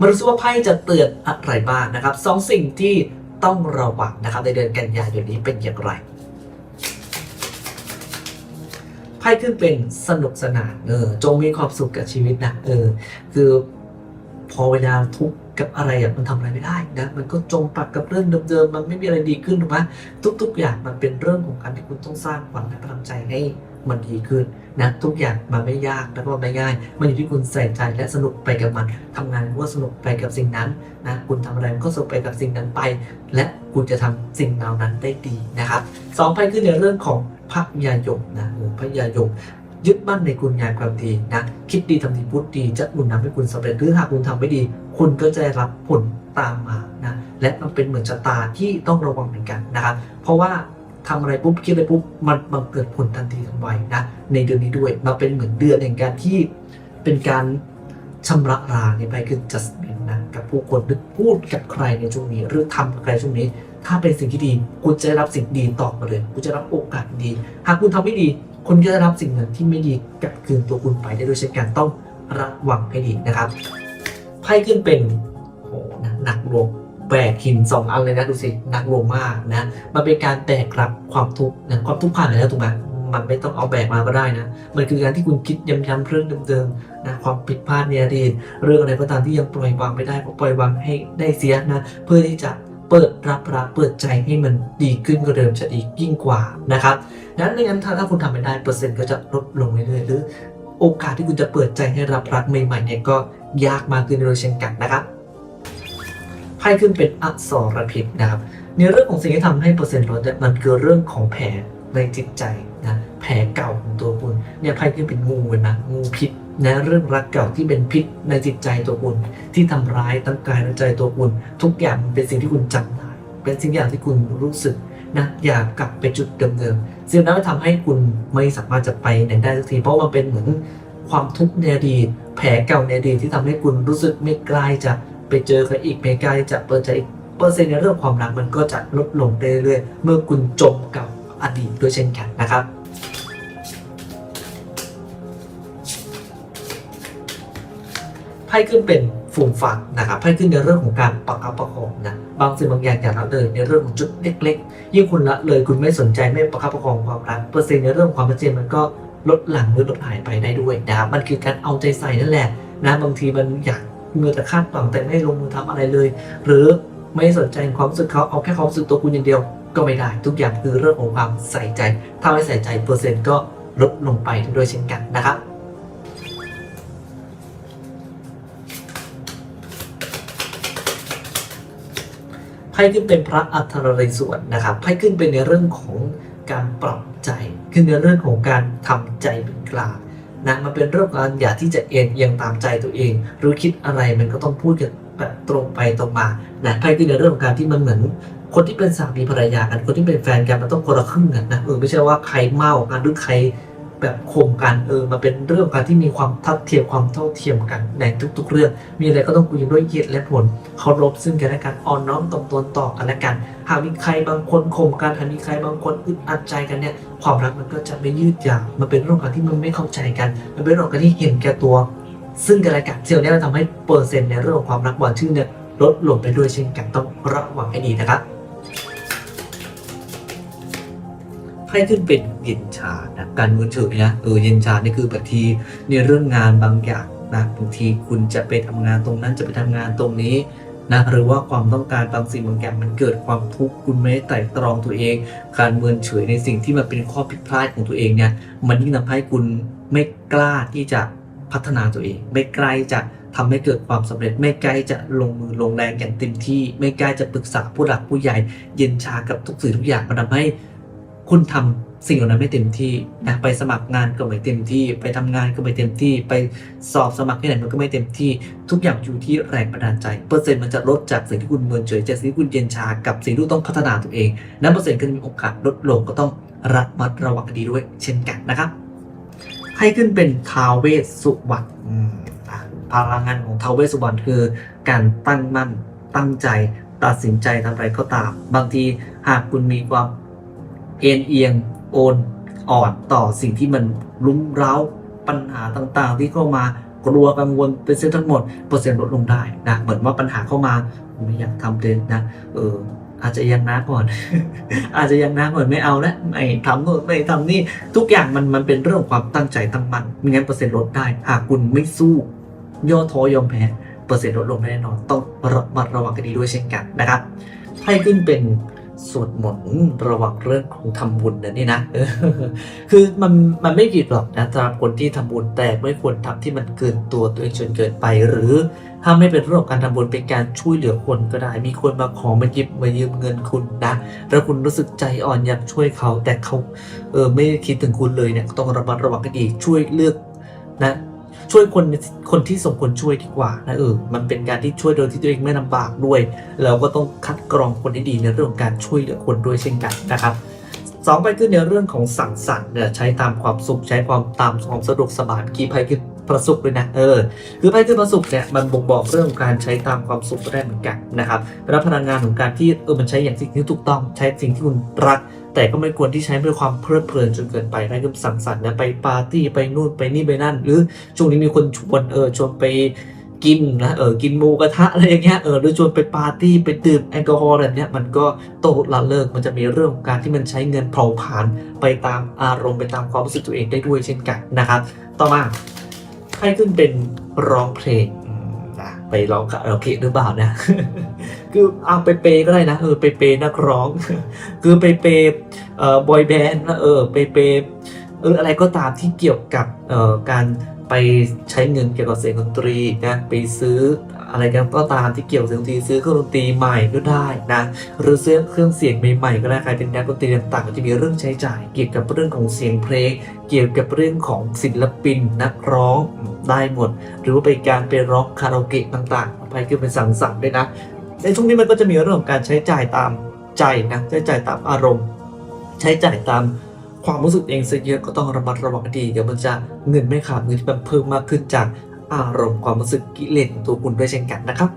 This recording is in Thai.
มาดูซิว่าไพ่จะเตือนอะไรบ้างนะครับสองสิ่งที่ต้องระวังนะครับในเดือนกันยายนนี้เป็นอย่างไรไพ่ขึ้นเป็นสนุกสนานเออจงมีความสุขกับชีวิตนะเออคือพอเวลาทุกข์กับอะไรอะมันทำอะไรไม่ได้นะมันก็จมปักกับเรื่องเดิมๆมันไม่มีอะไรดีขึ้นถูกไหมทุก ๆ อย่างมันเป็นเรื่องของการที่คุณต้องสร้างขวัญและกำลังใจให้มันดีขึ้น นะทุกอย่างมันไม่ยากแล้วก็ไม่ง่าย มันอยู่ที่คุณใส่ใจและสนุกไปกับมันทำงานก็สนุกไปกับสิ่งนั้นนะคุณทำอะไรมันก็สนุกไปกับสิ่งนั้นไป และคุณจะทำสิ่งเหล่านั้นได้ดีนะครับสองไพ่ขึ้นในเรื่องของพระยายมนะเออพระยายมยึดมั่นในคุณงานความดีนะคิดดีทำดีพูดดีจะหนุนนำให้คุณสำเร็จหรือหากคุณทำไม่ดี คุณก็จะรับผลตามมานะและมันเป็นเหมือนชะตาที่ต้องระวังเหมือนกันนะครับเพราะว่า ทำอะไรปุ๊บคิดอะไรปุ๊บมันมันเกิดผลทันทีทันไวนะในเดือนนี้ด้วยมันเป็นเหมือนเดือนแห่งการที่เป็นการชำระราในไปคือ judgment นะกับผู้คนหรือพูดกับใครในช่วงนี้ หรือทำกับใครช่วงนี้ ถ้าเป็นสิ่งที่ดี คุณจะได้รับสิ่งดีตอบมาเลยคุณจะรับโอกาสดี หากคุณทำไม่ดีคุณก็จะรับสิ่งนั้นที่ไม่ดีกลับคืนตัวคุณไปได้ด้วยเช่นกันต้องระวังให้ดีนะครับไพ่ขึ้นเป็นโหหนักหน่วง แบกหินสองอันเลยนะดูสิหนักหน่วงมากนะมันเป็นการแบกรับความทุกข์นะความทุกข์ผ่านไปแล้วถูกไหมมันไม่ต้องเอาแบกมาก็ได้นะ มันคือการที่คุณคิดย้ำๆเรื่องเดิมๆนะความผิดพลาดในอดีตเรื่องอะไรก็ตามที่ยังปล่อยวางไม่ได้ก็ปล่อยวางให้ได้เสียนะเพื่อที่จะเปิดรับรักเปิดใจให้มันดีขึ้นกว่าเดิมจะดียิ่งกว่านะครับนั้นไม่งั้นถ้าถ้าคุณทำไม่ได้เปอร์เซ็นต์ก็จะลดลงเรื่อยๆหรือ โอกาสที่คุณจะเปิดใจให้รับรักใหม่ๆเนี่ยก็ยากมากขึ้นโดยเช่นกันนะครับ ไพ่ขึ้นเป็นอักษรพิษนะครับในเรื่องของสิ่งที่ทำให้เปอร์เซ็นต์ลดเนี่ยมันคือเรื่องของแผลในจิตใจนะแผลเก่าของตัวคุณเนี่ยไพ่ขึ้นเป็นงูนไหมงูพิษนะเรื่องรักเก่าที่เป็นพิษในจิตใจตัวคุณที่ทำร้ายทั้งกายและใจตัวคุณทุกอย่างมันเป็นสิ่งที่คุณจำได้เป็นสิ่งอย่างที่คุณรู้สึกนะอยากกลับไปจุดเดิมๆสิ่งนั้นมันทำให้คุณไม่สามารถจะไปไหนได้สักทีเพราะมันเป็นเหมือนความทุกข์ในอดีตแผลเก่าในอดีตที่ทำให้คุณรู้สึกไม่กล้าจะ ไปเจอใครอีกไม่กล้จะเปิดใจอีกเปอร์เซ็นต์ในเรื่องความรักมันก็จะลดลงเรื่อยๆเมื่อคุณจมกับอดีตด้วยเช่นกันนะครับไพ่ขึ้นเป็นฝูงฝังนะครับไพ่ขึ้นในเรื่องของการประคับประคองนะบางสิ่งบางอย่างอย่าละเลยในเรื่องของจุดเล็ก ๆ ยิ่งคุณละเลยคุณไม่สนใจไม่ประคับประคองความรักเปอร์เซ็นต์ในเรื่องความชัดเจนมันก็ลดหลั่งหรือลดหายไปได้ด้วยนะมันคือการเอาใจใส่นั่นแหละนะบางทีมันอยาก มือแต่คาดหวังแต่ไม่ลงมือทำอะไรเลย หรือไม่สนใจความรู้สึกเขาเอาแค่ความรู้สึกตัวคุณอย่างเดียวก็ไม่ได้ทุกอย่างคือเรื่องของความใส่ใจ ถ้าไม่ใส่ใจเปอร์เซ็นต์ก็ลดลงไปด้วยเช่นกันนะครับไพ่ขึ้นเป็นพระอัฏฐนริสวนนะครับไพ่ขึ้นเป็นในเรื่องของการปรับใจ ขึ้นในเรื่องของการทำใจเป็นกลาง นะมันเป็นเรื่องการอย่าที่จะเอ็นเอียงตามใจตัวเอง หรือคิดอะไรมันก็ต้องพูดกันตรงไปตรงมานะไพ่ที่ในเรื่องของการที่มันเหมือนคนที่เป็นสามีภรรยากันคนที่เป็นแฟนกันมันต้องคนละครึ่งกันนะเออไม่ใช่ว่าใครเมากันหรือใคร แบบข่มกันเออมาเป็นเรื่องการที่มีความทัดเทียมความเท่าเทียมกันในทุก ๆ เรื่อง มีอะไรก็ต้องคุยกันด้วยเหตุและผลเคารพซึ่งกันและกันอ่อนน้อมตรงตนต่อกันและกัน หากมีใครบางคนข่มกันหากมีใครบางคนอึดอัดใจกันเนี่ยความรักมันก็จะไม่ยืดยาวมันเป็นเรื่องการที่มันไม่เข้าใจกัน มันเป็นเรื่องการที่เห็นแก่ตัว ซึ่งกันและกันเสี่ยวนี้มันทำให้เปอร์เซ็นต์ในเรื่องของความรักหวานชื่นเนี่ยลดลงไปด้วยเช่นกันต้องระวังให้ดีนะครับ ไพ่ขึ้นเป็นเย็นชานะการเงินเฉยนะเออเย็นชานี่คือบางทีในเรื่องงานบางอย่างนะบางทีคุณจะไปทำงานตรงนั้นจะไปทำงานตรงนี้นะหรือว่าความต้องการบางสิ่งบางอย่างมันเกิดความทุกข์คุณไม่ได้ไต่ตรองตัวเอง การเมินเฉยในสิ่งที่มันเป็นข้อผิดพลาดของตัวเองเนี่ยมันยิ่งทำให้คุณไม่กล้าที่จะพัฒนาตัวเอง ไม่ใกล้จะทำให้เกิดความสำเร็จ ไม่ใกล้จะลงมือลงแรงอย่างเต็มที่ ไม่ใกล้จะปรึกษาผู้หลักผู้ใหญ่ เย็นชากับทุกสิ่งทุกอย่างมันทำให้ คุณทำสิ่งเหล่านั้นไม่เต็มที่นะไปสมัครงานก็ไม่เต็มที่ ไปทำงานก็ไม่เต็มที่ ไปสอบสมัครที่ไหนมันก็ไม่เต็มที่ ทุกอย่างอยู่ที่แรงบันดาลใจ เปอร์เซ็นต์มันจะลดจากสิ่งที่คุณเมินเฉยจากสิ่งที่คุณเย็นชากับสิ่งที่ต้องพัฒนาตัวเองนั้นเปอร์เซ็นต์ก็มีโอกาสลดลงก็ต้องระมัดระวังดีด้วย เช่นกันนะครับ ให้ขึ้นเป็นทาวเวสสุวรรณพลังงานของทาวเวสสุวรรณคือการตั้งมั่นตั้งใจตัดสินใจทำอะไรก็ตาม บางทีหากคุณมีความ เอ็นเอียงโอนอ่อนต่อสิ่งที่มันรุ้มเร้าปัญหาต่างๆ ที่เข้ามากลัวกังวลเป็นเส้นทั้งหมดเปอร์เซ็นต์ลดลงได้นะเหมือนว่าปัญหาเข้ามาไม่อยากทำเลยนนะเอออาจจะยังนะก่อน อาจจะยังนะก่อนไม่เอาแล้วไม่ทำโน่นไม่ทำนี่ทุกอย่างมันมันเป็นเรื่องความตั้งใจตั้งมั่นไม่งั้นเปอร์เซ็นต์ลดได้ หากคุณไม่สู้ ย่อท้อยอมแพ้เปอร์เซ็นต์ลดลงแน่นอน ต้องระมัดระวังกันดีด้วยเช่นกันนะครับให้ขึ้นเป็น สวดมนต์ระวังเรื่องของทำบุญนะนี่นะคือมันมันไม่ผิดหรอกนะสำหรับคนที่ทำบุญแต่ไม่ควรทำที่มันเกินตัวตัวเองจนเกินไป หรือถ้าไม่เป็นเรื่องของการทำบุญเป็นการช่วยเหลือคนก็ได้ มีคนมาขอมาหยิบมายืมเงินคุณนะแล้วคุณรู้สึกใจอ่อนอยากช่วยเขา แต่เขาเออไม่คิดถึงคุณเลยเนี่ยต้องระมัดระวังกันดีช่วยเลือกนะ ช่วยคนคนที่สมควรช่วยดีกว่านะเออมันเป็นการที่ช่วยโดยที่ตัวเองไม่ลำบากด้วย เราก็ต้องคัดกรองคนให้ดีในเรื่องของการช่วยเหลือคนด้วยเช่นกันนะครับสองไปคือในเรื่องของสั่งสรรค์เนี่ยใช้ตามความสุขใช้ความตามความสะดวกสบายกี้ไพ่คือประสุขเลยนะเออคือไพ่คือประสุขเนี่ยมันบ่งบอกเรื่องของการใช้ตามความสุขก็ได้เหมือนกันนะครับแล้วพลังงานของการที่เออมันใช้อย่างสิ่งที่ถูกต้องใช้สิ่งที่คุณรัก แต่ก็ไม่ควรที่ใช้ด้วยความเพลิดเพลินจนเกินไปได้คือสังสรรค์นะไปปาร์ตี้ไปนู่นไปนี่ไปนั่น หรือช่วงนี้มีคนชวนเออชวนไปกินนะเออกินหมูกระทะอะไรอย่างเงี้ยเออหรือชวนไปปาร์ตี้ไปดื่มแอลกอฮอล์แบบเนี้ยมันก็โตละเลิกมันจะมีเรื่องของการที่มันใช้เงินเผาผลาญไปตามอารมณ์ไปตามความรู้สึกตัวเองได้ด้วยเช่นกันนะครับ ต่อมาให้ขึ้นเป็นร้องเพลงนะไปร้องคาราโอเกะหรือเปล่านะ คือเอาไปเปก็ได้นะเออไปเปนักร้อง คือไปเปเอ่อบอยแบนด์นะเออไปเปเอออะไรก็ตามที่เกี่ยวกับเอ่อการไปใช้เงินเกี่ยวกับเสียงดนตรีนะไปซื้ออะไรกันก็ตามที่เกี่ยวกับเสียงดนตรีซื้อเครื่องดนตรีใหม่ก็ได้นะหรือซื้อเครื่องเสียงใหม่ๆก็ได้ใครเป็นนักดนตรีต่างๆก็จะมีเรื่องใช้จ่าย เกี่ยวกับเรื่องของเสียงเพลง เกี่ยวกับเรื่องของศิลปินนักร้องได้หมด หรือว่าไปการไปร้องคาราโอเกะต่างๆไปคือเป็นสังสรรค์ด้วยนะ ในช่วงนี้มันก็จะมีเรื่องของการใช้จ่ายตามใจนะใช้จ่ายตามอารมณ์ ใช้จ่ายตามความรู้สึกเองซะเยอะก็ต้องระมัดระวังดีเดี๋ยวมันจะเงินไม่ขาดเงินที่มันเพิ่มมากขึ้นจากอารมณ์ความรู้สึกกิเลสของตัวคุณด้วยเช่นกันนะครับ